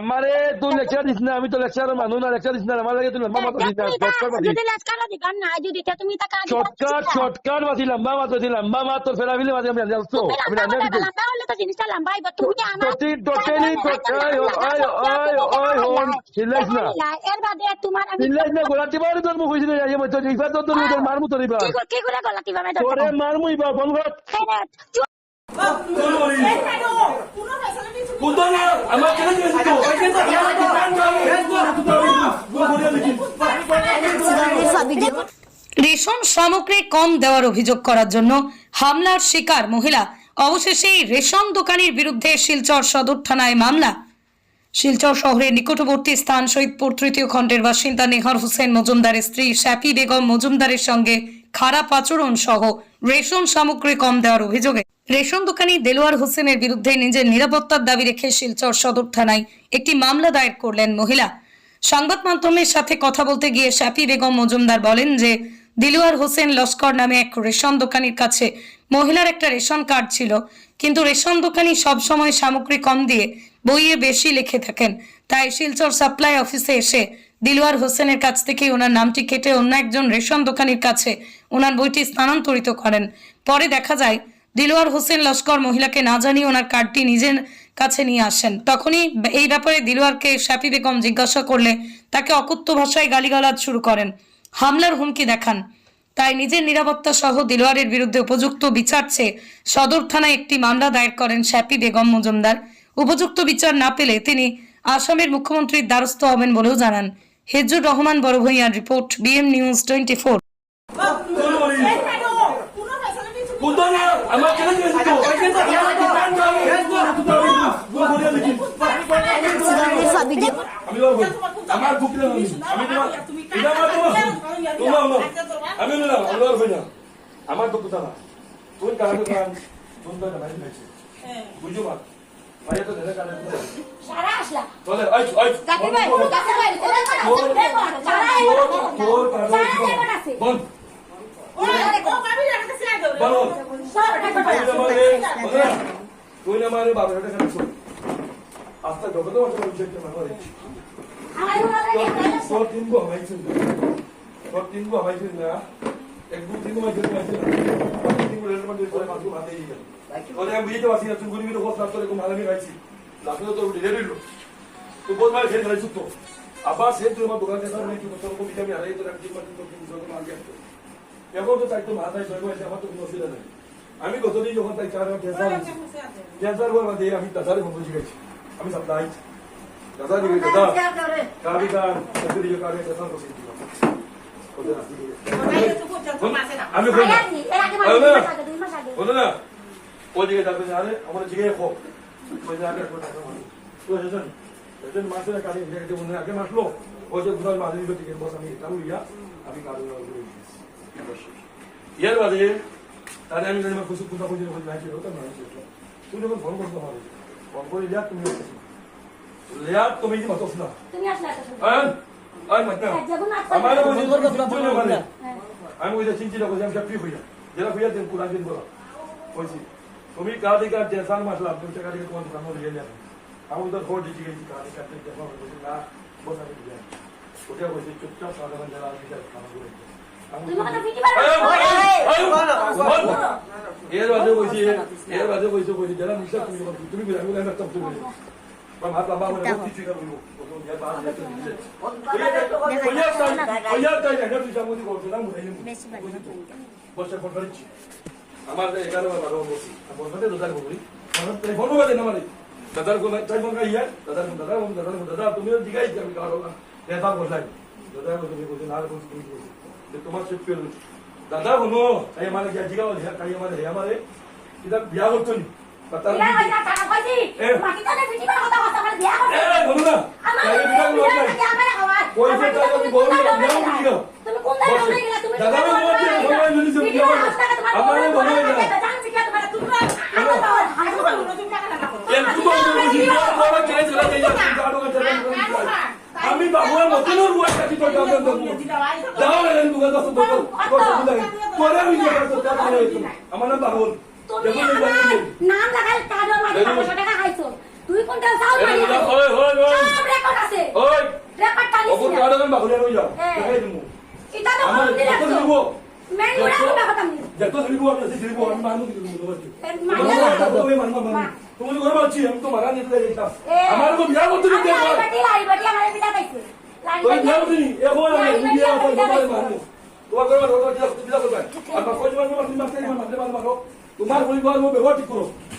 আমারে তুই lecture this না আমি তো লেকচার মানুষ না লেকচার দিস না আমার লাগে তুই লম্বা মাথা দিস না লেকচার যদি লেজকার দিবার না যদি তে তুমি টাকা শর্টকাট শর্টকাট বাতি লম্বা মাথা দিস লম্বা মাথা তোর ফেরা ফেলে বাতি আমি জানতো আমি জানি না লম্বা হলে তো জিনিসটা লম্বা হইব তুমি কি আমার টোটি টোটালি ওই ওই ওই ওই হন চিল্লাইস না। এর বাদে তোমার আমি চিল্লাইস না গোলাটি বারে তোর মুখ হইছিল যাই মই তোর ইফা তোর তোর মারমু তোর ইফা কি করে- কি করে তোরে মারমু ইফা ফোন কর কুন্দনা আমার কেন দিয়েছিস রেশন সামগ্রী কম দেওয়ার অভিযোগ করার জন্য হামলার শিকার মহিলা অবশেষে রেশন দোকানির বিরুদ্ধে শিলচর সদর থানায় মামলা শিলচর শহরের নিকটবর্তী স্থান শহীদপুর তৃতীয় খণ্ডের বাসিন্দা নেহার হোসেন মজুমদারের স্ত্রী শ্যাপি বেগম মজুমদারের সঙ্গে খারাপ আচরণ সহ রেশন সামগ্রী কম দেওয়ার অভিযোগে রেশন দোকানি দেলোয়ার হোসেনের বিরুদ্ধে নিজের নিরাপত্তার দাবি রেখে শিলচর সদর থানায় একটি মামলা দায়ের করলেন মহিলা। সংবাদ মাধ্যমের সাথে কথা বলতে গিয়ে শ্যাপি বেগম মজুমদার বলেন যে, দিলুয়ার হোসেন লস্কর নামে এক রেশন দোকানির কাছে মহিলার একটা রেশন কার্ড ছিল, কিন্তু রেশন দোকানি সবসময় সামগ্রী কম দিয়ে বইয়ে বেশি লিখে থাকেন। তাই শিলচর সাপ্লাই অফিসে এসে দিলুয়ার হোসেনের কাছ থেকে ওনার নামটি কেটে অন্য একজন রেশন দোকানির কাছে ওনার বইটি স্থানান্তরিত করেন। পরে দেখা যায় দিলওয়ার হোসেন লস্কর মহিলাকে না জানিয়ে ওনার কার্ডটি নিজের কাছে নিয়ে আসেন। তখনই এই ব্যাপারে দিলওয়ারকে শাপি বেগম জিজ্ঞাসা করলে তাকে অকথ্য ভাষায় গালিগালাজ শুরু করেন। হামলার হুমকি দেখান। তাই নিজের নিরাপত্তা সহ দিলওয়ারের বিরুদ্ধে উপযুক্ত বিচার চেয়ে সদর থানায় একটি মামলা দায়ের করেন শ্যাপি বেগম মজুমদার। উপযুক্ত বিচার না পেলে তিনি আসামের মুখ্যমন্ত্রীর দ্বারস্থ হবেন বলেও জানান। হেজুর রহমান বড় ভূঁইয়ার report, BM news twenty four কুন্দনা আমার কেন আমি বলব আমার বুকলে আমি আমি তোমার এটা আমার তোমার তোমার না আমি আর হই না আমার তো কথা না তুই কারণে কারণ তুই তো ভাই ভাইছে বুঝো মা ভাই তো দেখা কারণে সারা আসলা চলে আই আই কাকে ভাই কাকে ভাই ওরে সারা সারা তোর কারণে বল বল। তুই না মারে বাবা এটা কেন শুন আস্তে জগতে বসে বলছে না করে তোর তিন গো হয়েছে তোর তিন গো হয়েছে না এক দু তিন গো হয়েছে না তিন গো রেল মধ্যে করে মাসু হাতে গেল ওরে আমি বিয়েতে বাসি না তুমি গুলি মিলে হোস না তোর এরকম খাইছি লাফে তো উঠে রেডিলো তুই বল। মার খেয়ে খেলাইছিস তো আবার সে তুই আমার দোকানে যাও নাকি তোর কবি আমি হারাই তোর একদিন মাত্র তোর তিন জন্য মার গেছে এখন তো চাই তো মাথায় সয় বয়সে আমার তো কোনো অসুবিধা নেই। আমি গতদিন যখন তাই চার ক্যান্সার ক্যান্সার বলবা দিয়ে আমি দাদারে ফোন শিখেছি আমি সব দায়ী। দাদা দিকে দাদা কাবি কার চাকরি দিকে কারে ক্যান্সার বসে দিল আমি বলো না ওই দিকে যাবে আরে আমার জিগে খো ওই যে আগে কোথা তো এসেছেন এসেছেন মাসের কাছে দেখতে বলে আগে মাসলো ওই যে দুধার মাঝে দিকে টিকেট বস আমি ইয়া আমি কারও বাদে তাহলে আমি জানি খুশি কোথা খুঁজে খুঁজে ছিল তো না তুই যখন ফোন করতে পারো ফোন করে লিয়া তুমি লিয়া তুমি কি মতো না তুমি মত না যে করে আমি ওই যে চিন্তা করে আমি ফ্রি হইয়া যেটা হইয়া দিন কুলা দিন বলা। কইছি তুমি কা দিকে জেসান মাসলা তুমি দিকে তোমার দোকান লিয়ে যাবে আমি উধর খোঁজ দিচ্ছি গেছি কা দিকে কাটতে দেখো বলছি না বস আমি দিয়ে ওটা বলছি চুপচাপ সাধারণ যারা আমি কাম করে। তুমি এর বাজে কইছি এর বাজে কইছো কইছি যারা নিশা তুমি তুমি তুমি বলে আমি না তুমি কিছু করে বলো বসে ফোন করিছি। আমার 11 বারো বসি ফোন বলি। করে মানে দাদার কোন তাই ফোন কাইয়া দাদার দাদা দাদা দাদা তুমিও জিগাই আমি কারও না। দেখা বলাই দাদা তুমি কইছো না কোন তোমার সে পেল দাদা হনো তাই আমার গিয়া জিগাও তাই আমার হে আমারে এটা বিয়া করতো নি বলে বলো বলি দাদা আমি মিলি সব বিয়া না তুই আমি কাটি তো দাও দাও দাও রে দুগা দশ তো তোরে আমি যে করতে আমার বাবুর তুমি নাম লাগাই কাজর মাঝে টাকা খাইছো। ওই সব রেকর্ড আছে। ওই। রেকর্ড টানিস অপর না। কার্ড এখন রই যাও। দেখাই দিমু। এটা তো কোন আসছো দিব মেন তো কথা আমি যত দিব আমি দিব আমি মানু তোমাকে মাইয়া তুমি মানু মানু তুমি ঘর বলছি আমি তো মারা নিতে এ আমার তো বিয়া করতে দিতে লাই বাটি লাই বাটি আমার বিয়া করতে নি? এখন আমি বিয়া করতে পারি মানে তোমার ঘর মারো তোমার বিয়া বিয়া করতে আর কই মারো মারো মারতে মারতে মারো। মারো তোমার পরিবার মো ব্যবহার ঠিক করো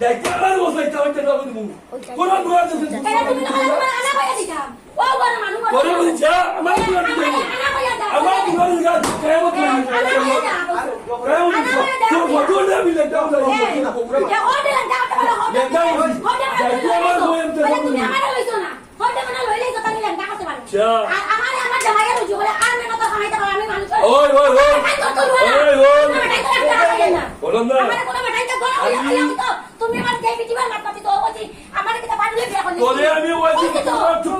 যাইতে আমার বসে ইচ্ছা হচ্ছে না বলি কোন আছে এটা তুমি তো আমার আনা কইয়া দিতাম ও বড় মানুষ পরে বলি যা আমার কইয়া দাও আমার ঘুরে দিতে কেমন তুমি দাও কেমন তো বড় না মিলে দাও দাও এ ওডে দাও তো বড় হবে ওডে তুমি আমার লইছো না ওডে মানে লইলে তো তুমি লেখা করতে পারো আর আমার আমার জামাইয়া রুজু করে আর মেন তো খাইতে পারো আমি মানুষ ওই ওই ওই ওই ওই বলুন না আমার কোনো বেটাই তো গলা হইয়া আমি তো তুমি আমার যে বিটিবার মাত মাতি তো বলছি আমার কিটা পাড়লে বিয়া করলি তোরে আমি ওই চুপ কর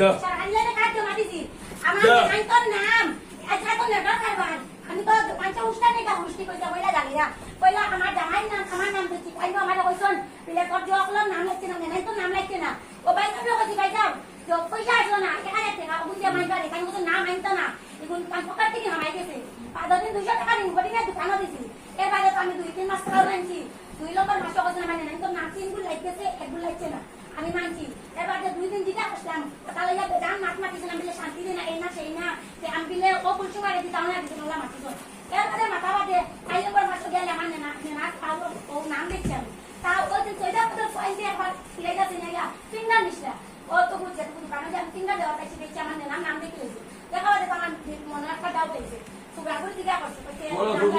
যা যা আমি তো যে পাঁচটা উষ্টা নেই হুষ্টি কইছে বইলা জানি না। কইলা আমার জামাই নাম আমার নাম দিচ্ছি কইলো আমার কইছন বিলে কর জোয়া নাম লাগছে না নাই তো নাম লাগছে না। ও ভাই তুমি কইছি ভাই যাও। তো পয়সা আসলো না এখানে টাকা বুঝে মাই করে কারণ তো নাম আনতো না। এখন পাঁচ টাকা থেকে হামাই গেছে। পাঁচ দিন দুইশো টাকা দিন করি না দোকানও দিছি। এবারে তো আমি দুই তিন মাস টাকা আনছি দুই লোকের মাসে কইছে না মানে নাই তো নাম তিন গুণ লাগতেছে এক গুণ লাগছে না। আমি মানছি এবারে দুই দিন দিতে আসলাম তাহলে যাবে গান মাত মাতিছে না বিলে শান্তি দিনা এই না সেই না যে আমি বিলে ও পুলিশ মারে দিতাম না দিতে না মাতিছ এরপরে মাথা বাদে আই লোকের মাসে গেলে আমার না না তাও ও নাম দেখছি আমি তাও ওই দিন কইটা কত ফাইন দিয়ে একবার ফিরে গেছে না ফিঙ্গার নিছিলা ও তো বুঝছে তুমি কারণ যে আমি ফিঙ্গার দেওয়া পাইছি দেখছি আমার নাম নাম দেখে লইছে দেখা বাদে তো আমার মনে একটা ডাউ পেয়েছে তুমি আগুন দিকে করছে কইছে বলো, তো বুঝতে পারি, আমি ঠিক আছে। না দেখছে। আ- আ-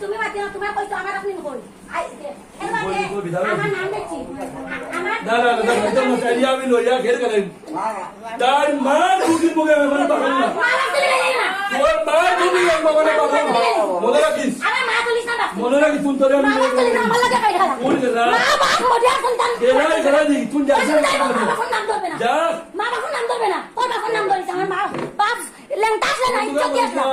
তুমি মাতি না তোমার কইছো আমার আপনি কই তার মা দুটি মুখে মানে পাগল না। তোর মা দুটি মানে পাগল মনে রাখিস? মনে রাখিস তুই তোরে আমি তুই যা নাম ধরবে না। যা। মা বাপের নাম ধরবে না। তোর বাপের নাম ধরিস আমার মা বাপ লেংটা আসলে না ইজ্জত আসলা।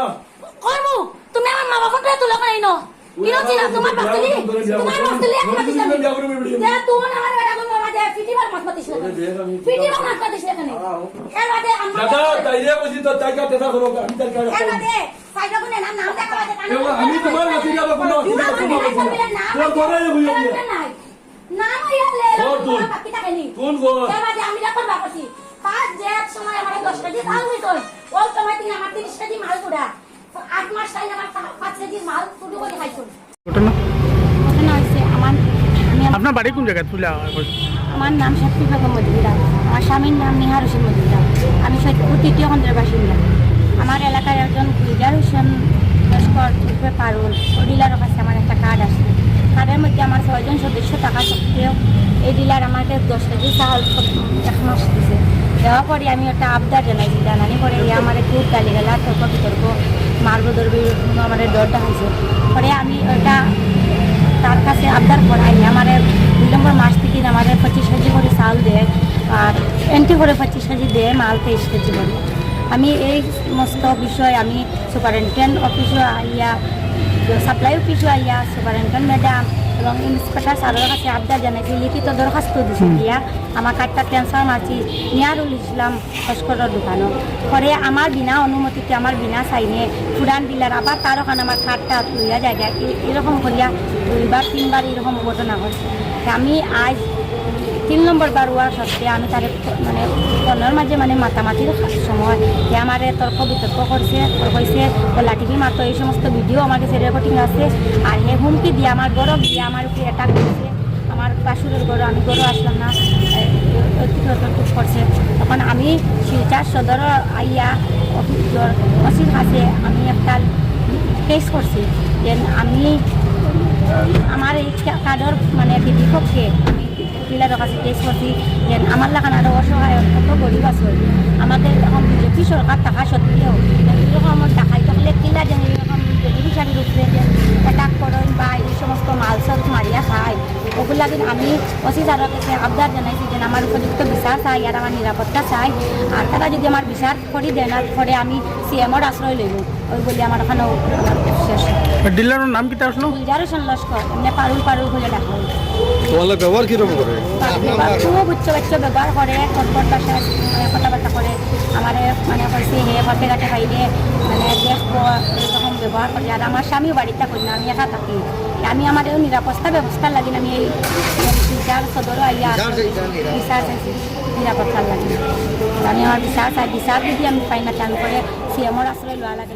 করব তুমি আমার মা বাপের তুলে করে নো? কিনো চিনা? তোমার বাপ তুলি তোমার বাপ তুলি এখন মাতিস না দে তুই আমার বেটা কোন বাবা না না এর বাদে আমরা দাদা তাইরে বুঝি তো তাই তেতা করো আমি তার কাছে এর বাদে সাইডা কোনে? নাম নাম দেখা বাদে আমি তোমার কাছে যাব কোন? তোর বড়াই হইয়া নাই? নাম হইয়ালে বাকি থাকে নি? কোন গো এর বাদে আমি যখন বাপছি পাঁচ যে সময় আমার দশ কেজি চাল হইতো ওই সময় থেকে আমার তিরিশ কেজি মাল কুড়া আট মাস টাইম আমার পাঁচ কেজি মাল কুটু করে খাইছো ঘটনা ঘটনা হয়েছে আমার আপনার বাড়ি কোন জায়গায় তুলে? আমার নাম শক্তি বেগম মজুমদার আমার স্বামীর নাম নিহার হোসেন মজুমদার আমি সৈয়দপুর তৃতীয় খন্ডের বাসিন্দা। আমার এলাকায় একজন লিডার হোসেন লস্কর উর্ফে পারুল। ওই ডিলারের কাছে আমার একটা কার্ড আসছে। কার্ডের মধ্যে আমার ছয়জন সদস্য টাকা সত্ত্বেও এই ডিলার আমাকে দশ কেজি চাল এক মাস দিছে। দেওয়ার পরে আমি একটা আবদার জানাইছি জানানি পরে আমার খুব গালি গালা তর্ক বিতর্ক মারব ধরবে আমার ডরটা হয়েছে। পরে আমি ওটা তার কাছে আবদার করাই। আমার দুই নম্বর মাস থেকে আমার পঁচিশ কেজি করে চাল দেয় আর এন্ট্রি করে পঁচিশ কেজি দেয়, মাল তেইশ কেজি করে। আমি এই সমস্ত বিষয় আমি সুপারিনটেন্ডেন্ট অফিসে আইয়া, সাপ্লাই অফিসে আইয়া সুপারিনটেন্ডেন্ট ম্যাডাম এবং ইন্সপেক্টর স্যারের কাছে আবদার জানাইছি লিখিত দরখাস্ত দিছি দিয়া। আমার কার্ডটা ট্রান্সফার মারছি নিয়ারুল ইসলাম লস্করের দোকানও পরে আমার বিনা অনুমতিতে আমার বিনা সাইনে ফুরান দিলার আবার তার ওখানে আমার কার্ডটা লইয়া যায় এরকম করিয়া দুইবার তিনবার এরকম ঘটনা তা আমি আজ তিন নম্বর বার হওয়ার সত্ত্বে আমি তার মানে ফোনের মাঝে মানে মাতামাতির সময়। যে আমার তর্ক বিতর্ক করছে কইছে লাঠিবি মাতো, এই সমস্ত ভিডিও আমার কাছে রেকর্ডিং আছে আর হে হুমকি দিয়ে আমার গরো গিয়ে আমার উপরে অ্যাটাক করছে আমার বাসুরের গরু আমি গরু আসলাম না করছে তখন আমি শিলচার সদর আইয়া অফিসর অসির কাছে আমি একটা কেস করছি যে আমি আমার এই কার্ডর মানে বিপক্ষে আমি উকিলের কাছে কেস করছি যে আমার লাগান আরও অসহায় কত গরিব আছে। আমাদের এখন বিজেপি সরকার থাকা সত্ত্বেও এরকম দেখাই থাকলে কিলা যেন এরকম উপরে যে অ্যাটাক করেন বা এই সমস্ত মাল সাল মারিয়া খায় ওগুলা কিন্তু আমি অসি স্যারের কাছে আবদার জানাইছি যে আমার উপযুক্ত বিচার চাই আর আমার নিরাপত্তা চাই আর তারা যদি আমার বিচার করে দেন আর পরে আমি সিএমর আশ্রয় লইব ওই বলে আমার ওখানে ডিলারের নাম কিটা আসলো গুলজারোসন লস্কর এমনি পারুল পারুল বলে ব্যবহার কীরকম করে খুব উচ্চ উচ্চ ব্যবহার করে কটকট ভাষায় মানে কথাবার্তা করে আমার মানে কইছে হে ঘাটে ঘাটে পাইলে মানে দেখব এরকম ব্যবহার করি। আর আমার স্বামীও বাড়িতে করি না আমি একা থাকি। আমি আমার এই নিরাপত্তা ব্যবস্থার লাগি আমি এই বিচার সদর আইয়া বিচার চাইছি নিরাপত্তার লাগে। আমি আমার বিচার চাই বিচার যদি আমি পাই না তেমন করে সিএমর আশ্রয় লওয়া লাগে।